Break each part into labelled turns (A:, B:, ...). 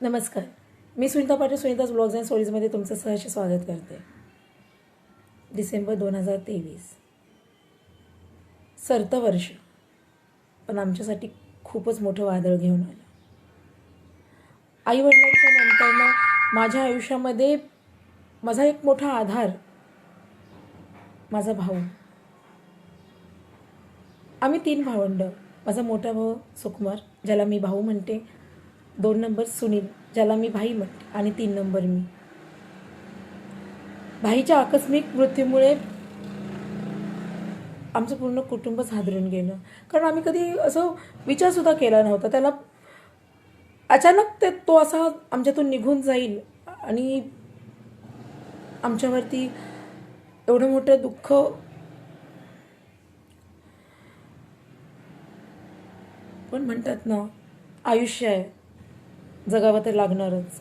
A: नमस्कार. मी Sunita Patil Sunita's blogs and स्टोरीजमध्ये तुमचं सहर्ष स्वागत करते. डिसेंबर दोन हजार तेवीस. सरतं वर्ष. पण आमच्यासाठी खूपच मोठं वादळ घेऊन आलं. आईवडिलांच्या नंतरनं माझ्या आयुष्यामध्ये माझा एक मोठा आधार माझा भाऊ. आम्ही तीन भावंड. माझा मोठा भाऊ सुकुमार ज्याला मी भाऊ म्हणते दोन नंबर सुनील ज्याला मी भाई म्हणते आणि तीन नंबर मी. भाईच्या आकस्मिक मृत्यूमुळे आमचं पूर्ण कुटुंबच हादरून गेलं. कारण आम्ही कधी असं विचारसुद्धा केला नव्हता. त्याला अचानक ते तो असा आमच्यातून निघून जाईल आणि आमच्यावरती एवढं मोठं दुःख पण म्हणतात ना आयुष्य आहे. जगावं तर लागणारच.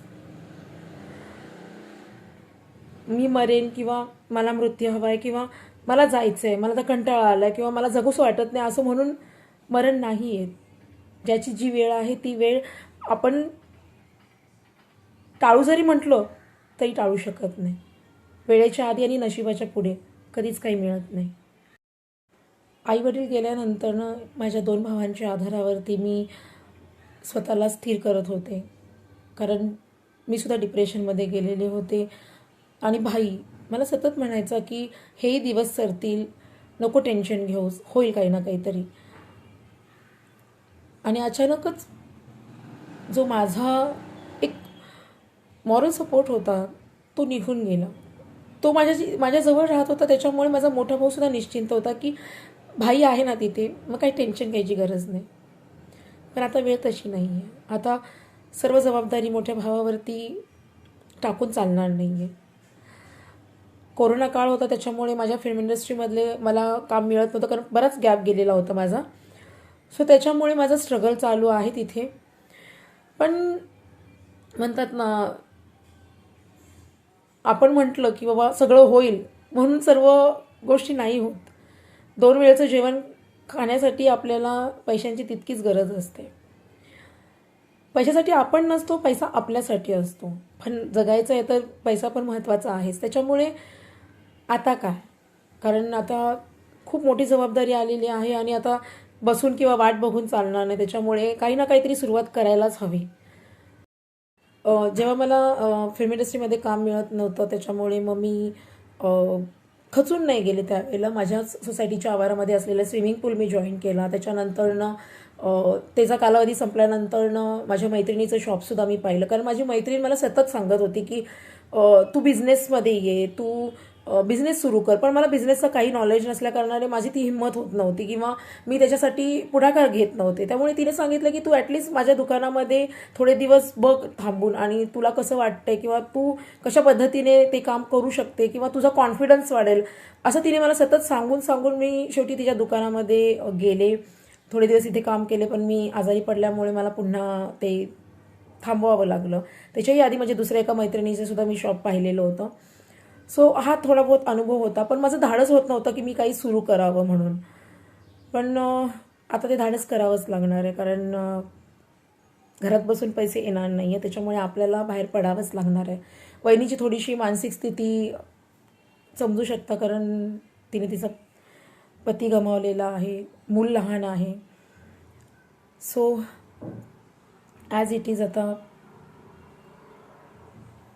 A: मी मरेन किंवा मला मृत्यू हवा आहे किंवा मला जायचं आहे मला तर कंटाळा आला आहे किंवा मला जगूस वाटत नाही असं म्हणून मरण नाही आहे ज्याची जी वेळ आहे ती वेळ आपण टाळू जरी म्हटलं तरी टाळू शकत नाही. वेळेच्या आधी आणि नशिबाच्या पुढे कधीच काही मिळत नाही. आई वडील गेल्यानंतरनं माझ्या दोन भावांच्या आधारावरती मी स्वतःला स्थिर करत होते. कारण मी सुद्धा डिप्रेशनमध्ये गेलेले होते. आणि भाई मला सतत म्हणायचा की हेही दिवस सरतील नको टेन्शन घेऊस होईल काही ना काहीतरी. आणि अचानकच जो माझा एक मॉरल सपोर्ट होता तो निघून गेला. तो माझ्या माझ्याजवळ राहत होता त्याच्यामुळे माझा मोठा भाऊ सुद्धा निश्चिंत होता की भाई आहे ना तिथे मग काही टेन्शन घ्यायची गरज नाही. पण आता वेळ तशी नाही आहे आता सर्व जबाबदारी मोठ्या भावावरती टाकून चालणार नाही आहे कोरोना काळ होता त्याच्यामुळे माझ्या फिल्म इंडस्ट्रीमधले मला काम मिळत नव्हतं कारण बराच गॅप गेलेला होता माझा. सो त्याच्यामुळे माझं स्ट्रगल चालू आहे तिथे. पण म्हणतात ना आपण म्हटलं की बाबा सगळं होईल म्हणून सर्व गोष्टी नाही होत. दोन वेळेचं जेवण खाण्यासाठी आपल्याला पैशांची तितकीच गरज असते. पैशासाठी आपण नसतो पैसा आपल्यासाठी असतो. पण जगायचं आहे तर पैसा पण महत्त्वाचा आहेच. त्याच्यामुळे आता काय? कारण आता खूप मोठी जबाबदारी आलेली आहे आणि आता बसून किंवा वाट बघून चालणार नाही. त्याच्यामुळे काही ना काहीतरी सुरुवात करायलाच हवी. जेव्हा मला फिल्म इंडस्ट्रीमध्ये काम मिळत नव्हतं त्याच्यामुळे मग मी खचून नाही गेले त्यावेळेला. माझ्याच सोसायटीच्या आवारामध्ये असलेला स्विमिंग पूल मी जॉईन केला. त्याच्यानंतरनं त्याचा कालावधी संपल्यानंतरनं माझ्या मैत्रिणीचं शॉपसुद्धा मी पाहिलं. कारण माझी मैत्रीण मला सतत सांगत होती की तू बिझनेसमध्ये ये तू बिझनेस सुरू कर. पण मला बिझनेसचं काही नॉलेज नसल्याकारणाने माझी ती हिंमत होत नव्हती किंवा मी त्याच्यासाठी पुढाकार घेत नव्हते. त्यामुळे तिने सांगितलं की तू ॲटलिस्ट माझ्या दुकानामध्ये थोडे दिवस बघ थांबून आणि तुला कसं वाटतंय किंवा तू कशा पद्धतीने ते काम करू शकते किंवा तुझा कॉन्फिडन्स वाढेल असं तिने मला सतत सांगून सांगून मी शेवटी तिच्या दुकानामध्ये गेले. थोडे दिवस इथे काम केले पण मी आजारी पडल्यामुळे मला पुन्हा ते थांबवावं लागलं. त्याच्याही आधी म्हणजे दुसऱ्या एका मैत्रिणीचं सुद्धा मी शॉप पाहिलेलं होतं. सो हा थोडा बहुत अनुभव होता पण माझं धाडस होत नव्हतं की मी काही सुरू करावं म्हणून. पण आता ते धाडस करावंच लागणार आहे कारण घरात बसून पैसे येणार नाही आहे त्याच्यामुळे आपल्याला बाहेर पडावंच लागणार आहे. वहिनीची थोडीशी मानसिक स्थिती समजू शकता कारण तिने तिचा पती गमावलेला आहे मूल लहान आहे. सो ॲज इट इज आता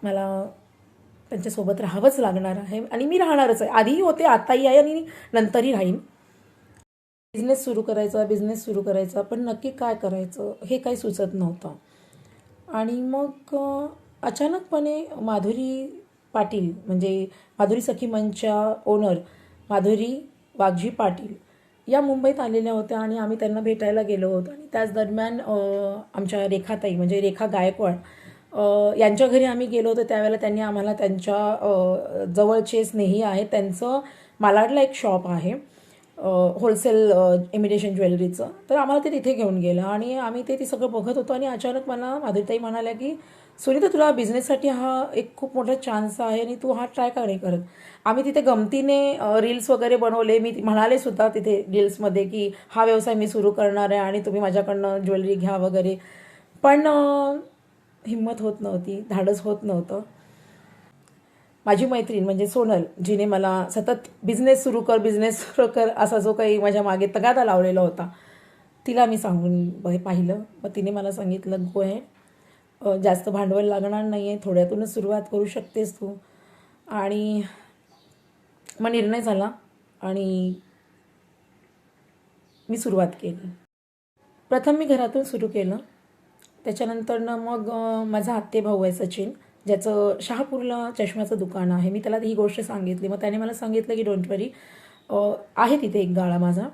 A: मला त्यांच्यासोबत राहावंच लागणार आहे आणि मी राहणारच आहे. आधीही होते आताही आहे आणि नंतरही राहीन. बिझनेस सुरू करायचा बिझनेस सुरू करायचा पण नक्की काय करायचं हे काही सुचत नव्हतं. आणि मग अचानकपणे माधुरी पाटील म्हणजे माधुरी सखी मंचच्या ओनर माधुरी वाघजी पाटील या मुंबईत आलेल्या होत्या आणि आम्ही त्यांना भेटायला गेलो होतो. आणि त्याच दरम्यान आमच्या रेखाताई म्हणजे रेखा गायकवाड यांच्या घरी आम्ही गेलो होतो. त्यावेळेला त्यांनी आम्हाला त्यांच्या जवळचे स्नेही आहेत. त्यांचं मालाडला एक शॉप आहे होलसेल इमिटेशन ज्वेलरीचं. तर आम्हाला ते तिथे घेऊन गेलं आणि आम्ही ते ते सगळं बघत होतो आणि अचानक मला माधुरीताई म्हणाल्या की सुनीता तुला बिझनेससाठी हा एक खूप मोठा चान्स आहे आणि तू हा ट्राय का नाही करत? आम्ही तिथे गमतीने रील्स वगैरे बनवले. मी म्हणाले सुद्धा तिथे रील्समध्ये की हा व्यवसाय मी सुरू करणार आहे आणि तुम्ही माझ्याकडनं ज्वेलरी घ्या वगैरे. पण हिंमत होत नव्हती धाडस होत नव्हतं. माझी मैत्रीण म्हणजे सोनल जिने मला सतत बिझनेस सुरू कर बिझनेस सुरू कर असा जो काही माझ्या मागे तगादा लावलेला होता तिला मी सांगून पाहिलं. मग तिने मला सांगितलं गो आहे जास्त भांडवल लागणार नाही आहे थोड्यातूनच सुरुवात करू शकतेस तू. आणि मग निर्णय झाला आणि मी सुरुवात केली. प्रथम मी घरातून सुरू केलं. त्याच्यानंतरनं मग माझा आत्ते भाऊ आहे सचिन ज्याचं शहापूरला चष्म्याचं दुकान आहे. मी त्याला ही गोष्ट सांगितली. मग त्याने मला सांगितलं की डोंट वरी आहे तिथे एक गाळा माझा.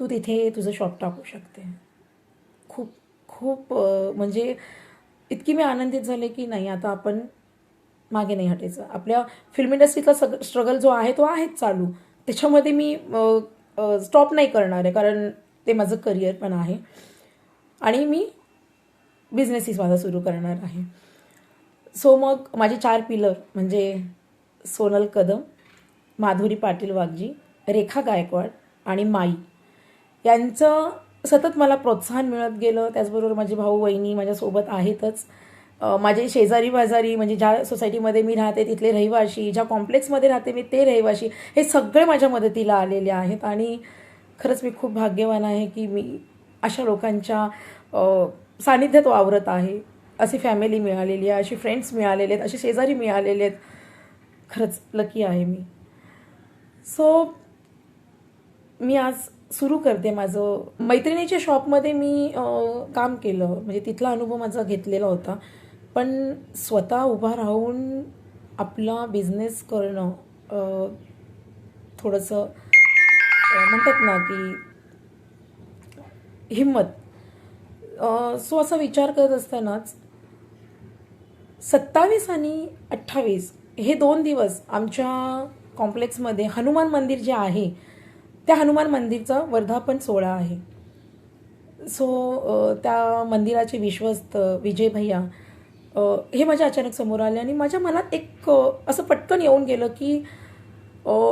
A: तू तिथे तुझं शॉप टाकू शकते. खूप खूप म्हणजे इतकी मी आनंदित झाले की नाही आता आपण मागे नाही हटायचं. आपल्या फिल्म इंडस्ट्रीचा सग स्ट्रगल जो आहे तो आहेच चालू. त्याच्यामध्ये मी स्टॉप नाही करणार आहे कारण ते माझं करिअर पण आहे. आणि मी बिझनेसही माझा सुरू करणार आहे. सो मग माझे चार पिलर म्हणजे सोनल कदम माधुरी पाटील वाघजी रेखा गायकवाड आणि माई. यांचं सतत मला प्रोत्साहन मिळत गेलं. त्याचबरोबर माझे भाऊ वहिनी माझ्यासोबत आहेतच. माझे शेजारी बाजारी म्हणजे ज्या सोसायटीमध्ये मी राहते तिथले रहिवाशी ज्या कॉम्प्लेक्समध्ये राहते मी ते रहिवाशी हे सगळे माझ्या मदतीला आलेले आहेत. आणि खरंच मी खूप भाग्यवान आहे की मी अशा लोकांच्या सानिध्यात वावरत आहे. अशी फॅमिली मिळालेली आहे अशी फ्रेंड्स मिळालेले आहेत असे शेजारी मिळालेले आहेत. खरंच लकी आहे मी. सो मी आज सुरू करते माझं. मैत्रिणीच्या शॉपमध्ये मी काम केलं. म्हणजे तिथला अनुभव माझा घेतलेला होता. पण स्वतः उभा राहून आपला बिझनेस करणं थोडंसं म्हणतात ना की हिंमत. सो असा विचार करत असतानाच सत्तावीस आणि अठ्ठावीस हे दोन दिवस आमच्या कॉम्प्लेक्समध्ये हनुमान मंदिर जे आहे त्या हनुमान मंदिरचा वर्धापन सोहळा आहे. सो त्या मंदिराचे विश्वस्त विजय भैया हे माझ्या अचानक समोर आले आणि माझ्या मनात एक असं पटकन येऊन गेलं की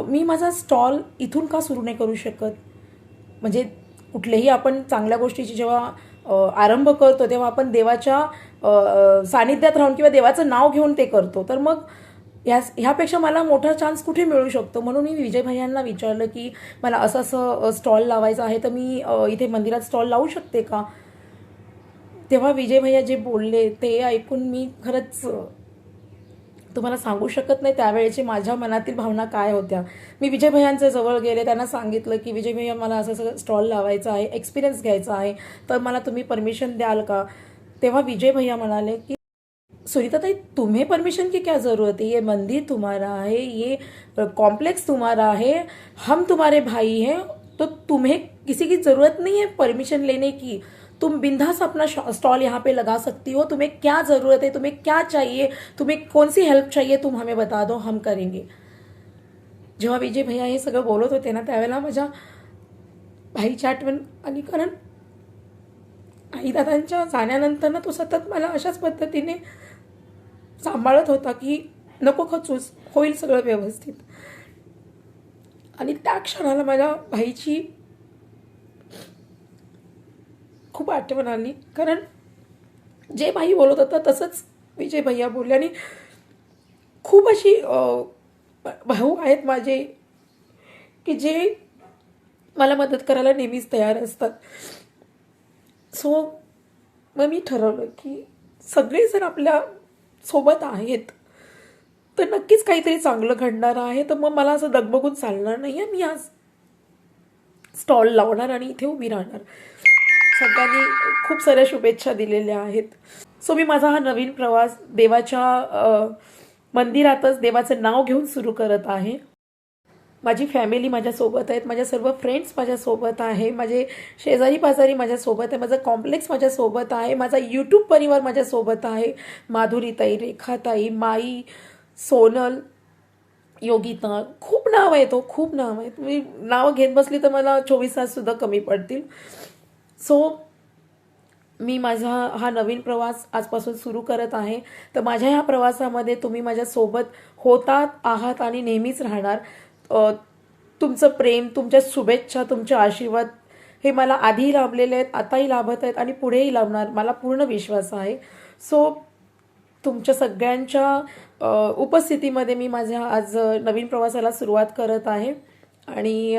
A: मी माझा स्टॉल इथून का सुरू नाही करू शकत? म्हणजे कुठल्याही आपण चांगल्या गोष्टीची जेव्हा आरंभ करतो तेव्हा आपण देवाच्या सानिध्यात राहून किंवा देवाचं नाव घेऊन ते करतो. तर मग या ह्यापेक्षा मला मोठा चान्स कुठे मिळू शकतो? म्हणून मी विजय भैयांना विचारलं की मला असं असं स्टॉल लावायचं आहे तर मी इथे मंदिरात स्टॉल लावू शकते का? तेव्हा विजय भैया जे बोलले ते ऐकून मी खरंच तुम्हाला सांगू शकत नाही त्यावेळेची माझ्या मनातील भावना काय होत्या. मी विजय भैयांच्या जवळ गेले त्यांना सांगितलं की विजय भैया मला असं असं स्टॉल लावायचा आहे एक्सपिरियन्स घ्यायचा आहे तर मला तुम्ही परमिशन द्याल का? तेव्हा विजय भैया म्हणाले की सुनीताताई तुम्हें परमिशन की क्या ज़रूरत है? ये मंदिर तुम्हारा है ये कॉम्प्लेक्स तुम्हारा है हम तुम्हारे भाई हैं तो तुम्हें किसी की ज़रूरत नहीं है परमिशन लेने की? तुम बिंदास अपना स्टॉल यहाँ पे लगा सकती हो तुम्हें क्या ज़रूरत है तुम्हें क्या चाहिए तुम्हें कौन सी हेल्प चाहिए तुम हमें बता दो हम करेंगे। जेव्हा विजय भैया हे सगळं बोलत होते ना त्यावेळेला माझ्या भाईची आठवण आणि कारण आईदादांच्या जाण्यानंतर ना तो सतत मला अशाच पद्धतीने सांभाळत होता की नको खचूस होईल सगळं व्यवस्थित. आणि त्या क्षणाला माझ्या भाईची खूप आठवण आली. कारण जे भाई बोलत होतं तसंच विजय भैया बोलले. आणि खूप अशी भाऊ आहेत माझे की जे मला मदत करायला नेहमीच तयार असतात. सो मग मी ठरवलं की सगळे जर आपल्यासोबत आहेत तर नक्कीच काहीतरी चांगलं घडणार आहे. तर मग मला असं दगबगून चालणार नाही आहे. मी आज स्टॉल लावणार आणि इथे उभी राहणार. सगळ्यांनी खूप साऱ्या शुभेच्छा दिलेल्या आहेत. सो मी माझा हा नवीन प्रवास देवाच्या मंदिरातच देवाचं नाव घेऊन सुरू करत आहे. माझी फॅमिली माझ्यासोबत आहेत. माझ्या सर्व फ्रेंड्स माझ्यासोबत आहे. माझे शेजारी पाजारी माझ्यासोबत आहे. माझं कॉम्प्लेक्स माझ्यासोबत आहे. माझा यूट्यूब परिवार माझ्यासोबत आहे. माधुरीताई रेखाताई माई सोनल योगिता. खूप नाव आहे तो हो. खूप नाव आहेत. मी नावं घेत बसली तर मला चोवीस ताससुद्धा कमी पडतील. सो मी माझा हा नवीन प्रवास आजपासून सुरू करत आहे. तर माझ्या ह्या प्रवासामध्ये तुम्ही माझ्यासोबत होतात आहात आणि नेहमीच राहणार. तुमचं प्रेम तुमच्या शुभेच्छा तुमचे आशीर्वाद हे मला आधीही लाभलेले आहेत आताही लाभत आहेत आणि पुढेही लाभणार मला पूर्ण विश्वास आहे. सो तुमच्या सगळ्यांच्या उपस्थितीमध्ये मी माझ्या आज नवीन प्रवासाला सुरुवात करत आहे. आणि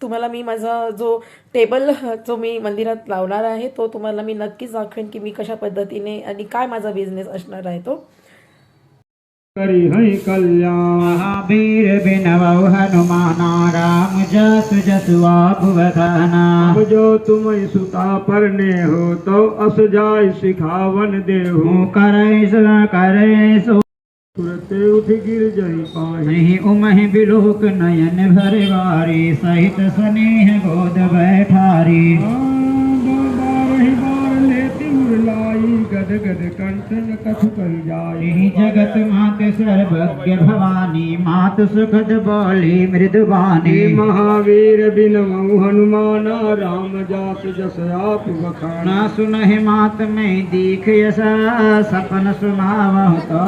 A: तुम्हाला मी माझा जो टेबल जो मी मंदिरात लावणार आहे तो तुम्हाला मी नक्कीच दाखवेन की मी कशा पद्धतीने आणि काय माझा बिझनेस असणार आहे तो.
B: करी
C: हनुमाना राम जस जसुआ भुवखाना
B: अब जो तुम सुता परने हो तो अस जाय सिखावन देहु।
C: करे सो करे सो
B: तुरते उठ गिर जही पाही।
C: नहीं उमहि बिलोक नयन भर वारी। सहित स्नेह गोद बैठारी।
B: उरलाई गद गद कंचन कछु कही जाई
C: यही जगत मात सर्वज्ञ भवानी मात सुखद बोली मृदुबानी।
B: हे महावीर बिन हनुमाना राम जात जस आप बखाना।
C: सुनहि मात में दीख यसा सपन सुनावहु तो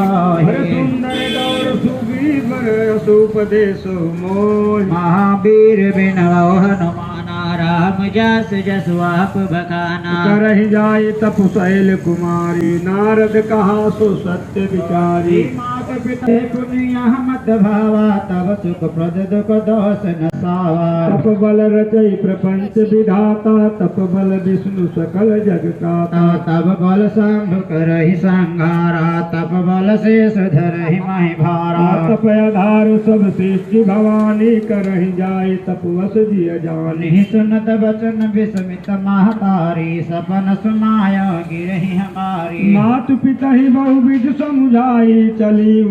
B: सुंदर गौर सुपदेश मोह।
C: महावीर बिनवौ हनुमाना। राम जस जसु आप बखाना
B: करहि जाय तपु शैल कुमारी नारद कहा सो सत्य विचारी।
C: मात पिता पुण्य मत भावा तब सुख प्रद दुख दोष न सावा
B: तप बल रचई प्रपंच विधाता तप बल विष्णु सकल जग काता
C: तब बल शंभ करहि संघारा तप बल से सुधरहि महि भारा
B: तप आधार सब सृष्टि भवानी करहि जाय तप वस जिय जानी।
C: सुनत बचन विस्मित महतारी सपन सुनाय गिरहि हमारी।
B: मातु पिता ही बहुविध समुझाई चली